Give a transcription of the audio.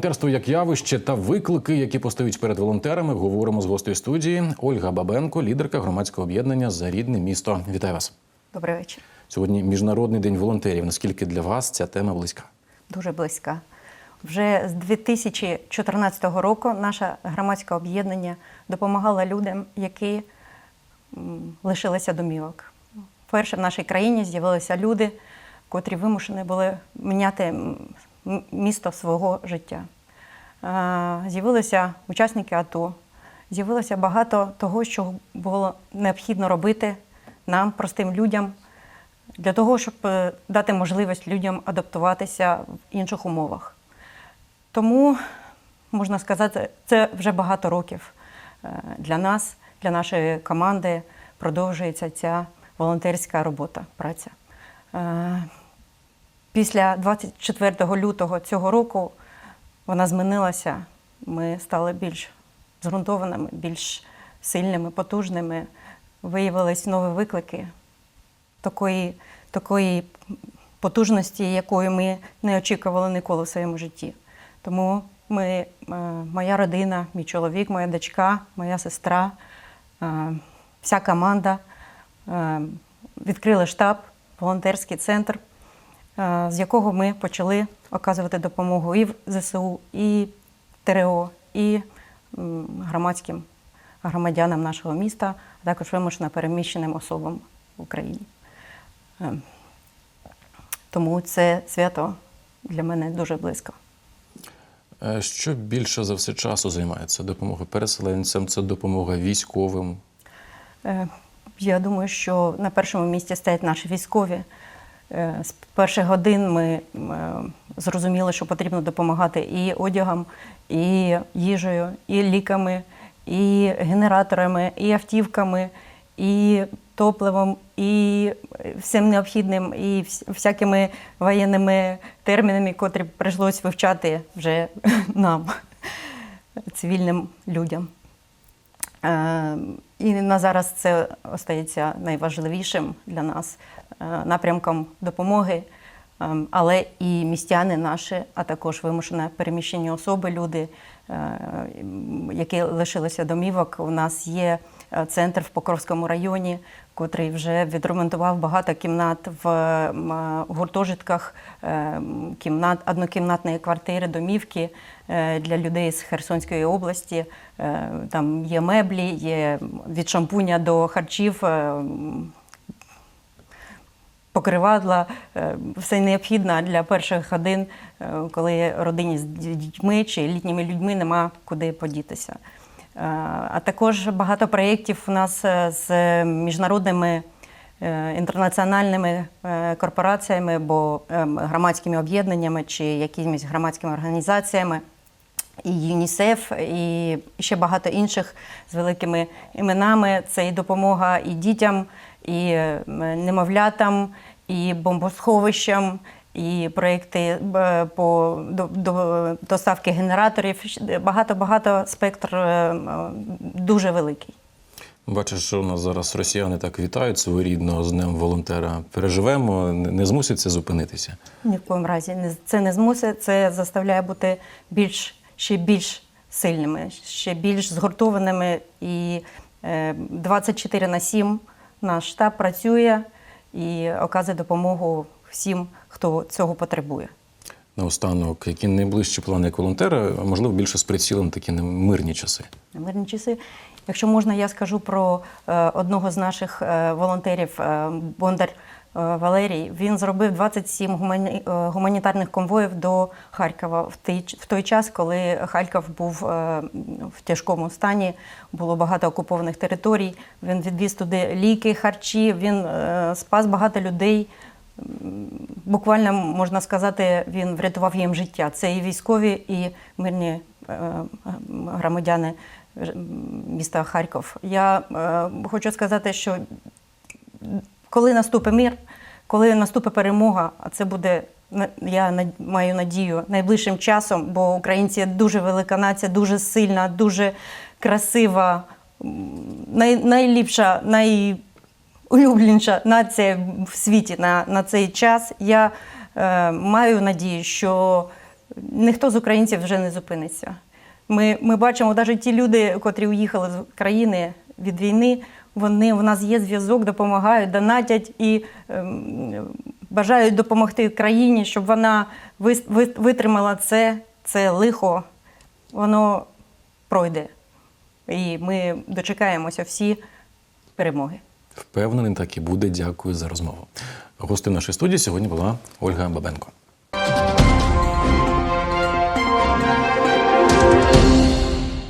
волонтерство як явище та виклики, які постають перед волонтерами, говоримо з гостею студії Ольга Бабенко, лідерка громадського об'єднання за рідне місто. Вітаю вас Добрий вечір. сьогодні. Міжнародний день волонтерів. Наскільки для вас ця тема близька? Дуже близька. Вже з 2014 року наше громадське об'єднання допомагало людям, які лишилися домівок. Вперше в нашій країні з'явилися люди, котрі вимушені були міняти м, м, місто свого життя. Е, З'явилися учасники АТО, з'явилося багато того, що було необхідно робити нам, простим людям, для того, щоб е, дати можливість людям адаптуватися в інших умовах. Тому, можна сказати, це вже багато років е, для нас, для нашої команди продовжується ця волонтерська робота, праця. Після 24 лютого цього року вона змінилася. Ми стали більш зґрунтованими, більш сильними, потужними. Виявились нові виклики такої, такої потужності, якої ми не очікували ніколи в своєму житті. Тому ми, е, моя родина, мій чоловік, моя дочка, моя сестра, е, вся команда е, відкрили штаб, волонтерський центр, з якого ми почали оказувати допомогу і в ЗСУ, і ТРО, і громадським громадянам нашого міста, а також вимушено переміщеним особам в Україні. Е, Тому це свято для мене дуже близько. Е, Що більше за все часу займає? Це допомога переселенцям, це допомога військовим. Е, Я думаю, що на першому місці стоять наші військові. Е, З перших годин ми е, зрозуміли, що потрібно допомагати і одягом, і їжею, і ліками, і генераторами, і автівками, і топливом, і всім необхідним, і всякими воєнними термінами, котрі прийшлось вивчати вже нам, цивільним людям. І на зараз це остається найважливішим для нас е, напрямком допомоги. Е, Але і містяни наші, а також вимушене переміщені особи, люди, е, які лишилися домівок. У нас є центр в Покровському районі, котрий вже відремонтував багато кімнат в е, гуртожитках, е, кімнат, однокімнатної квартири, домівки е, для людей з Херсонської області. Е, Там є меблі, є від шампуня до харчів. е, Покривадла, е, все необхідне для перших годин, е, коли родині з дітьми чи літніми людьми нема куди подітися. Е, А також багато проєктів у нас е, з міжнародними е, інтернаціональними корпораціями або громадськими об'єднаннями чи якимись громадськими організаціями. І ЮНІСЕФ, і ще багато інших з великими іменами. Це і допомога і дітям, і немовлятам, і бомбосховищам, і проекти е, по до, до доставки генераторів. Багато багато спектр е, е, дуже великий. Бачиш, що у нас зараз росіяни так вітають своєрідно з Днем волонтера. Переживемо, не не змусить це зупинитися. Ні в коєму разі це не змусить, це заставляє бути більш ще більш сильними, ще більш згуртованими. І е, 24 на 7 наш штаб працює і оказує допомогу всім, хто цього потребує. Наостанок, які найближчі плани як волонтера, а можливо, більше з прицілом на мирні часи. На мирні часи. Якщо можна, я скажу про е, одного з наших е, волонтерів, е, Бондар Валерій. Він зробив 27 гумані, гуманітарних конвоїв до Харкова в той, в той час, коли Харків був в тяжкому стані, було багато окупованих територій. Він відвіз туди ліки, харчі, він спас багато людей. Буквально можна сказати, він врятував їм життя. Це і військові, і мирні е, громадяни міста Харків. Я е, хочу сказати, що коли наступить мир, коли наступить перемога, а це буде я маю надію найближчим часом, бо українці дуже велика нація, дуже сильна, дуже красива, най, найліпша, найулюбленіша нація в світі на, на цей час. Я е, маю надію, що ніхто з українців вже не зупиниться. Ми, ми бачимо, навіть ті люди, котрі уїхали з країни від війни, вони у нас є зв'язок, допомагають, донатять і ем, бажають допомогти країні, щоб вона витримала це, це лихо, воно пройде. І ми дочекаємося всі перемоги. Впевнений, так і буде. Дякую за розмову. Гостем нашої студії сьогодні була Ольга Бабенко.